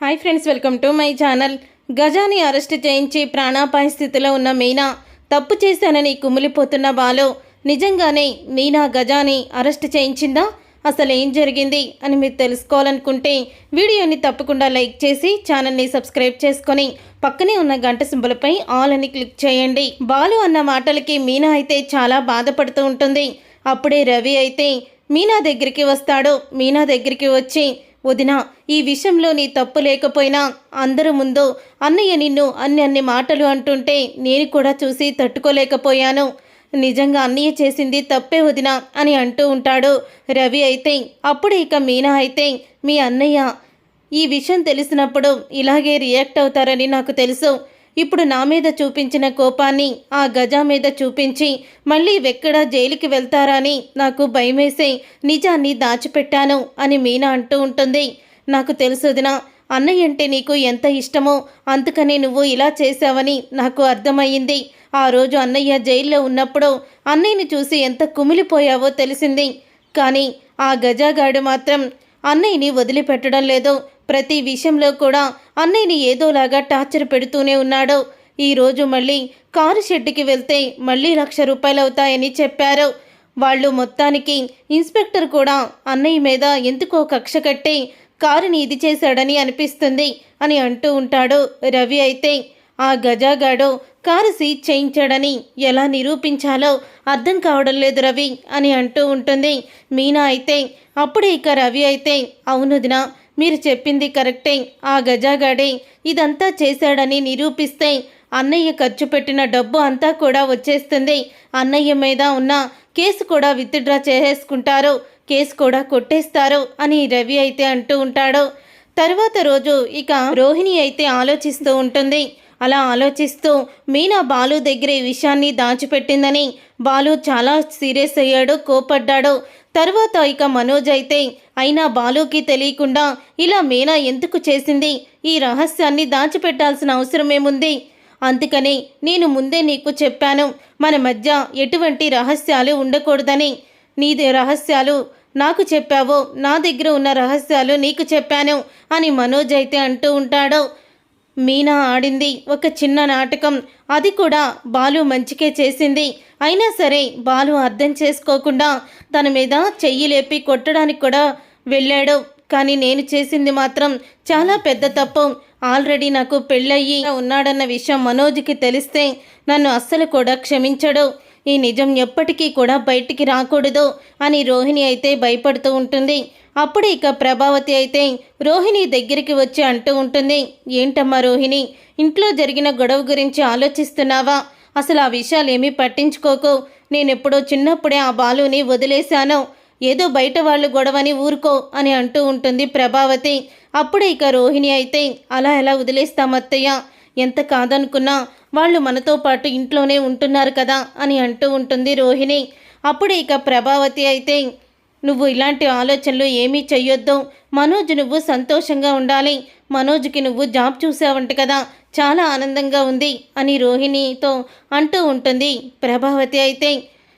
Hi friends welcome to my channel గజాని arrest చేయించి ప్రాణాపాయ స్థితిలో ఉన్న మీనా తప్పు చేశానని కుమిలిపోతున్న బాలు. నిజంగానే మీనా గజాని అరెస్ట్ చేయించిందా? అసలు ఏం జరిగింది అని మీరు తెలుసుకోవాలనుకుంటే వీడియోని తప్పకుండా లైక్ చేసి ఛానల్ని సబ్స్క్రైబ్ చేసుకొని పక్కనే ఉన్న గంట సింబలపై ఆల్ అని క్లిక్ చేయండి. బాలు అన్న మాటలకి మీనా అయితే చాలా బాధపడుతూ ఉంటుంది. అప్పుడే రవి అయితే మీనా దగ్గరికి వస్తాడు. మీనా దగ్గరికి వచ్చి వదిన ఈ విషయంలో నీ తప్పు లేకపోయినా అందరి ముందు అన్నయ్య నిన్ను అన్ని అన్ని మాటలు అంటుంటే నేను కూడా చూసి తట్టుకోలేకపోయాను. నిజంగా అన్నయ్య చేసింది తప్పే వదిన అని అంటూ ఉంటాడు. రవి అయితే అప్పుడు ఇక మీనా అయితే మీ అన్నయ్య ఈ విషయం తెలిసినప్పుడు ఇలాగే రియాక్ట్ అవుతారని నాకు తెలుసు. ఇప్పుడు నా మీద చూపించిన కోపాన్ని ఆ గజా మీద చూపించి మళ్ళీ వెక్కడ జైలుకి వెళ్తారని నాకు భయమేసే నిజాన్ని దాచిపెట్టాను అని మీనా అంటూ ఉంటుంది. నాకు తెలుసు వదినా అన్నయ్య అంటే నీకు ఎంత ఇష్టమో అందుకనే నువ్వు ఇలా చేశావని నాకు అర్థమయ్యింది. ఆ రోజు అన్నయ్య జైల్లో ఉన్నప్పుడు అన్నయ్యని చూసి ఎంత కుమిలిపోయావో తెలిసింది. కానీ ఆ గజాగాడు మాత్రం అన్నయ్యని వదిలిపెట్టడం లేదు. ప్రతి విషయంలో కూడా అన్నయ్యని ఏదోలాగా టార్చర్ పెడుతూనే ఉన్నాడు. ఈరోజు మళ్ళీ కారు షెడ్డుకి వెళ్తే మళ్ళీ లక్ష రూపాయలు అవుతాయని చెప్పారు. వాళ్ళు మొత్తానికి ఇన్స్పెక్టర్ కూడా అన్నయ్య మీద ఎందుకో కక్ష కట్టి కారుని ఇది చేశాడని అనిపిస్తుంది అని అంటూ ఉంటాడు. రవి అయితే ఆ గజాగాడు కారు సీజ్ చేయించాడని ఎలా నిరూపించాలో అర్థం కావడం లేదు రవి అని అంటూ ఉంటుంది. మీనా అయితే అప్పుడే ఇక రవి అయితే అవునుదినా మీరు చెప్పింది కరెక్టే. ఆ గజాగాడే ఇదంతా చేశాడని నిరూపిస్తే అన్నయ్య ఖర్చు పెట్టిన డబ్బు అంతా కూడా వచ్చేస్తుంది. అన్నయ్య మీద ఉన్న కేసు కూడా విత్డ్రా చేసేసుకుంటారు. కేసు కూడా కొట్టేస్తారు అని రవి అయితే అంటూ ఉంటాడు. తర్వాత రోజు ఇక రోహిణి అయితే ఆలోచిస్తూ ఉంటుంది. అలా ఆలోచిస్తూ మీనా బాలు దగ్గర ఈ విషయాన్ని దాచిపెట్టిందని బాలు చాలా సీరియస్ అయ్యాడు కోపడ్డాడు తర్వాత ఇక మనోజ్ అయితే అయినా బాలుకి తెలియకుండా ఇలా మీనా ఎందుకు చేసింది? ఈ రహస్యాన్ని దాచిపెట్టాల్సిన అవసరమేముంది అందుకని నేను ముందే నీకు చెప్పాను మన మధ్య ఎటువంటి రహస్యాలు ఉండకూడదని. నీది రహస్యాలు నాకు చెప్పావో నా దగ్గర ఉన్న రహస్యాలు నీకు చెప్పాను అని మనోజ్ అయితే అంటూ ఉంటాడు. మీనా ఆడింది ఒక చిన్న నాటకం. అది కూడా బాలు మంచికే చేసింది. అయినా సరే బాలు అర్థం చేసుకోకుండా తన మీద చెయ్యి లేపి కొట్టడానికి కూడా వెళ్ళాడు. కానీ నేను చేసింది మాత్రం చాలా పెద్ద తప్పు. ఆల్రెడీ నాకు పెళ్ళయ్యి ఉన్నాడన్న విషయం మనోజ్కి తెలిస్తే నన్ను అస్సలు కూడా క్షమించడు. ఈ నిజం ఎప్పటికీ కూడా బయటికి రాకూడదు అని రోహిణి అయితే భయపడుతూ ఉంటుంది. అప్పుడు ఇక ప్రభావతి అయితే రోహిణి దగ్గరికి వచ్చి అంటూ ఉంటుంది ఏంటమ్మా రోహిణి ఇంట్లో జరిగిన గొడవ గురించి ఆలోచిస్తున్నావా? అసలు ఆ విషయాలు ఏమీ పట్టించుకోకు. నేనెప్పుడో చిన్నప్పుడే ఆ బాలుని వదిలేశాను. ఏదో బయట వాళ్ళు గొడవని ఊరుకో అని అంటూ ఉంటుంది ప్రభావతి. అప్పుడే ఇక రోహిణి అయితే అలా ఎలా వదిలేస్తామత్తయ్య ఎంత కాదనుకున్నా వాళ్ళు మనతో పాటు ఇంట్లోనే ఉంటున్నారు కదా అని అంటూ ఉంటుంది రోహిణి. అప్పుడు ఇక ప్రభావతి అయితే నువ్వు ఇలాంటి ఆలోచనలు ఏమీ చెయ్యొద్దు. మనోజ్ నువ్వు సంతోషంగా ఉండాలి. మనోజ్కి నువ్వు జాబ్ చూసావంట కదా చాలా ఆనందంగా ఉంది అని రోహిణితో అంటూ ఉంటుంది ప్రభావతి అయితే.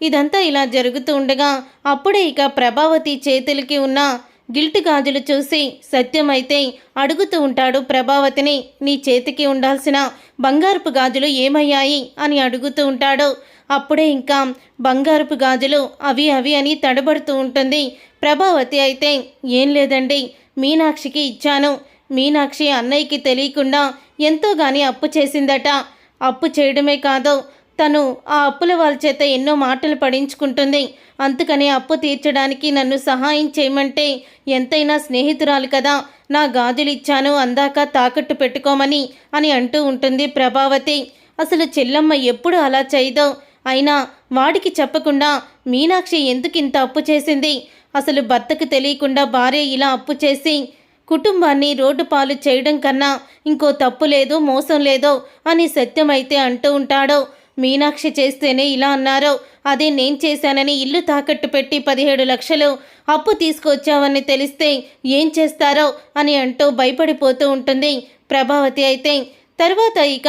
ఇదంతా ఇలా జరుగుతూ ఉండగా అప్పుడే ఇక ప్రభావతి చేతులకి ఉన్న గిల్ట్ గాజులు చూసి సత్యమైతే అడుగుతూ ఉంటాడు ప్రభావతిని నీ చేతికి ఉండాల్సిన బంగారపు గాజులు ఏమయ్యాయి? అని అడుగుతూ ఉంటాడు. అప్పుడే ఇంకా బంగారపు గాజులు అవి అవి అని తడబడుతూ ఉంటుంది. ప్రభావతి అయితే ఏం లేదండి మీనాక్షికి ఇచ్చాను. మీనాక్షి అన్నయ్యకి తెలియకుండా ఎంతో గాని అప్పు చేసిందట. అప్పు చేయడమే కాదు తను ఆ అప్పుల వాళ్ళ చేత ఎన్నో మాటలు పడించుకుంటుంది. అందుకని అప్పు తీర్చడానికి నన్ను సహాయం చేయమంటే ఎంతైనా స్నేహితురాలు కదా. నా గాజులు ఇచ్చాను అందాక తాకట్టు పెట్టుకోమని అని అంటూ ఉంటుంది ప్రభావతి. అసలు చెల్లమ్మ ఎప్పుడు అలా చేయదో? అయినా వాడికి చెప్పకుండా మీనాక్షి ఎందుకు ఇంత అప్పు చేసింది? అసలు భర్తకు తెలియకుండా భార్య ఇలా అప్పు చేసి కుటుంబాన్ని రోడ్డు పాలు చేయడం కన్నా ఇంకో తప్పు లేదు మోసం లేదో అని సత్యమైతే అంటూ ఉంటాడు? మీనాక్షి చేస్తేనే ఇలా అన్నారు అదే నేను చేశానని ఇల్లు తాకట్టు పెట్టి పదిహేడు లక్షలు అప్పు తీసుకొచ్చావని తెలిస్తే ఏం చేస్తారో అని అంటూ భయపడిపోతూ ఉంటుంది. ప్రభావతి అయితే తర్వాత ఇక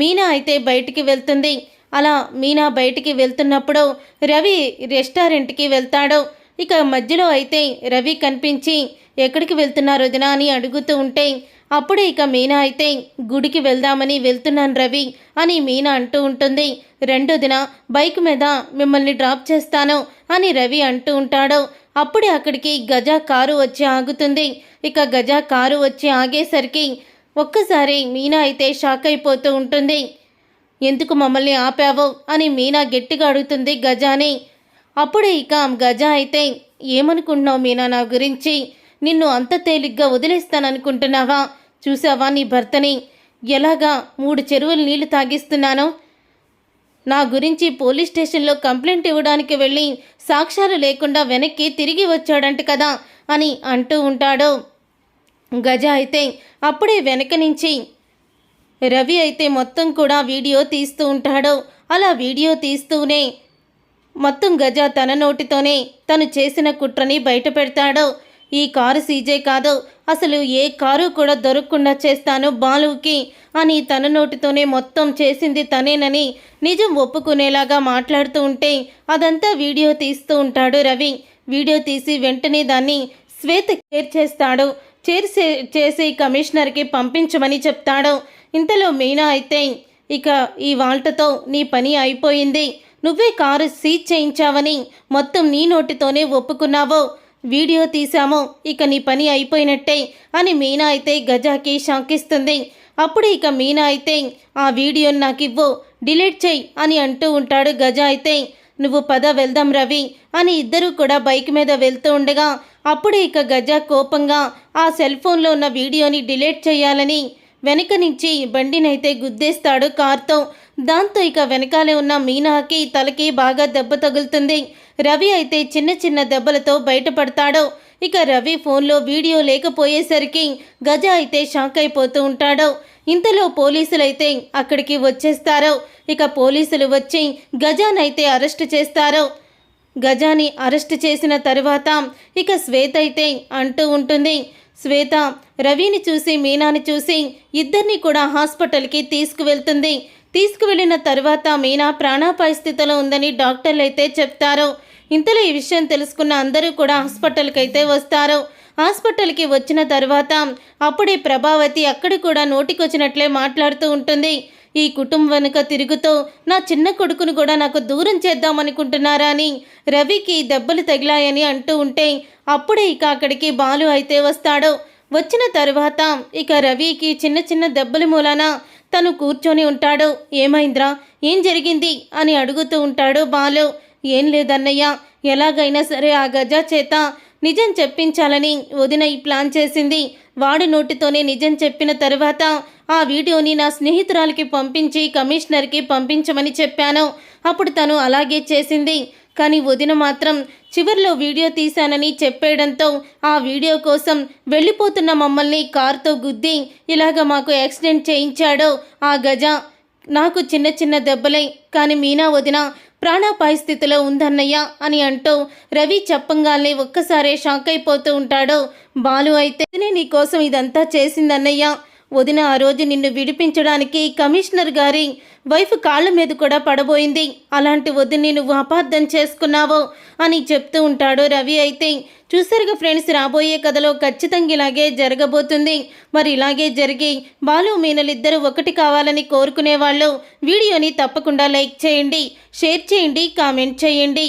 మీనా అయితే బయటికి వెళ్తుంది. అలా మీనా బయటికి వెళ్తున్నప్పుడు రవి రెస్టారెంట్కి వెళ్తాడు. ఇక మధ్యలో అయితే రవి కనిపించి ఎక్కడికి వెళ్తున్నారు వదినా అని అడుగుతూ ఉంటే అప్పుడే ఇక మీనా అయితే గుడికి వెళ్దామని వెళ్తున్నాను రవి అని మీనా అంటూ ఉంటుంది. రెండో దిన బైక్ మీద మిమ్మల్ని డ్రాప్ చేస్తాను అని రవి అంటూ ఉంటాడు. అప్పుడే అక్కడికి గజా కారు వచ్చి ఆగుతుంది. ఇక గజ కారు వచ్చి ఆగేసరికి ఒక్కసారి మీనా అయితే షాక్ అయిపోతూ ఉంటుంది. ఎందుకు మమ్మల్ని ఆపావు అని మీనా గట్టిగా అడుగుతుంది గజాని. అప్పుడే ఇక గజ అయితే ఏమనుకుంటున్నావు మీనా నా గురించి? నిన్ను అంత తేలిగ్గా వదిలేస్తాననుకుంటున్నావా? చూసావా నీ భర్తని? ఎలాగా మూడు చెరువులు నీళ్ళు తాగిస్తున్నానో? నా గురించి పోలీస్ స్టేషన్లో కంప్లైంట్ ఇవ్వడానికి వెళ్ళి సాక్ష్యాలు లేకుండా వెనక్కి తిరిగి వచ్చాడంట కదా అని అంటూ ఉంటాడు. గజ అయితే అప్పుడే వెనక నుంచి రవి అయితే మొత్తం కూడా వీడియో తీస్తూ ఉంటాడు. అలా వీడియో తీస్తూనే మొత్తం గజ తన నోటితోనే తను చేసిన కుట్రని బయట పెడతాడు ఈ కారు సీజే కాదు. అసలు ఏ కారు కూడా దొరకకుండా చేస్తాను బాలుకి అని తన నోటితోనే మొత్తం చేసింది తనేనని నిజం ఒప్పుకునేలాగా మాట్లాడుతూ ఉంటే అదంతా వీడియో తీస్తూ ఉంటాడు రవి. వీడియో తీసి వెంటనే దాన్ని శ్వేత కేర్ చేస్తాడు. చేర్చే చేసి కమిషనర్కి పంపించమని చెప్తాడు. ఇంతలో మీనా అయితే ఇక ఈ వాల్టతో నీ పని అయిపోయింది. నువ్వే కారు సీజ్ చేయించావని మొత్తం నీ నోటితోనే ఒప్పుకున్నావో. వీడియో తీశాము ఇక నీ పని అయిపోయినట్టే అని మీనా అయితే గజాకి షాకిస్తుంది. అప్పుడు ఇక మీనా అయితే ఆ వీడియోని నాకు ఇవ్వు డిలీట్ చెయ్యి అని అంటూ ఉంటాడు గజ అయితే. నువ్వు పద వెళ్దాం రవి అని ఇద్దరూ కూడా బైక్ మీద వెళ్తూ ఉండగా అప్పుడు ఇక గజ కోపంగా ఆ సెల్ ఫోన్లో ఉన్న వీడియోని డిలీట్ చేయాలని వెనక నుంచి బండినైతే గుద్దేస్తాడు కార్తో. దాంతో ఇక వెనకాలే ఉన్న మీనాకి తలకి బాగా దెబ్బ తగులుతుంది. రవి అయితే చిన్న చిన్న దెబ్బలతో బయటపడతాడు. ఇక రవి ఫోన్లో వీడియో లేకపోయేసరికి గజ అయితే షాక్ అయిపోతూ ఉంటాడు. ఇంతలో పోలీసులైతే అక్కడికి వచ్చేస్తారు. ఇక పోలీసులు వచ్చి గజానైతే అరెస్ట్ చేస్తారు. గజాని అరెస్ట్ చేసిన తరువాత ఇక శ్వేత అయితే అంటూ ఉంటుంది శ్వేత రవిని చూసి మీనాని చూసి ఇద్దరిని కూడా హాస్పిటల్కి తీసుకువెళ్తుంది. తీసుకువెళ్ళిన తర్వాత మీనా ప్రాణాపాయ స్థితిలో ఉందని డాక్టర్లు అయితే చెప్తారు. ఇంతలో ఈ విషయం తెలుసుకున్న అందరూ కూడా హాస్పిటల్కి అయితే వస్తారు. హాస్పిటల్కి వచ్చిన తర్వాత అప్పుడే ప్రభావతి అక్కడ కూడా నోటికొచ్చినట్లే మాట్లాడుతూ ఉంటుంది. ఈ కుటుంబం వెనుక తిరుగుతూ నా చిన్న కొడుకును కూడా నాకు దూరం చేద్దామనుకుంటున్నారా అని రవికి దెబ్బలు తగిలాయని అంటూ ఉంటే అప్పుడే ఇక అక్కడికి బాలు అయితే వస్తాడు. వచ్చిన తర్వాత ఇక రవికి చిన్న చిన్న దెబ్బల మూలాన తను కూర్చొని ఉంటాడు. ఏమైందిరా? ఏం జరిగింది? అని అడుగుతూ ఉంటాడు బాలు. ఏం లేదన్నయ్య. ఎలాగైనా సరే ఆ గజ చేత నిజం చెప్పించాలని వదిన ఈ ప్లాన్ చేసింది. వాడి నోటితోనే నిజం చెప్పిన తర్వాత ఆ వీడియోని నా స్నేహితురాలకి పంపించి కమిషనర్కి పంపించమని చెప్పాను. అప్పుడు తను అలాగే చేసింది. కానీ వదిన మాత్రం చివరిలో వీడియో తీశానని చెప్పేయడంతో ఆ వీడియో కోసం వెళ్ళిపోతున్న మమ్మల్ని కార్తో గుద్ది ఇలాగ మాకు యాక్సిడెంట్ చేయించాడో ఆ గజ. నాకు చిన్న చిన్న దెబ్బలే. కానీ మీనా వదిన ప్రాణాపాయ స్థితిలో ఉందన్నయ్య అని అంటూ రవి చెప్పంగానే ఒక్కసారే షాక్ అయిపోతూ ఉంటాడు. బాలు అయితే నీ కోసం ఇదంతా చేసిందన్నయ్య. వదిన ఆ రోజు నిన్ను విడిపించడానికి కమిషనర్ గారి వైఫ్ కాళ్ళ మీద కూడా పడబోయింది. అలాంటి వదిని నువ్వు అపార్థం చేసుకున్నావో అని చెప్తూ ఉంటాడు రవి. అయితే చూసారుగా ఫ్రెండ్స్ రాబోయే కథలో ఖచ్చితంగా ఇలాగే జరగబోతుంది. మరి ఇలాగే జరిగి బాలు మీనలిద్దరూ ఒకటి కావాలని కోరుకునే వాళ్ళు వీడియోని తప్పకుండా లైక్ చేయండి షేర్ చేయండి కామెంట్ చేయండి.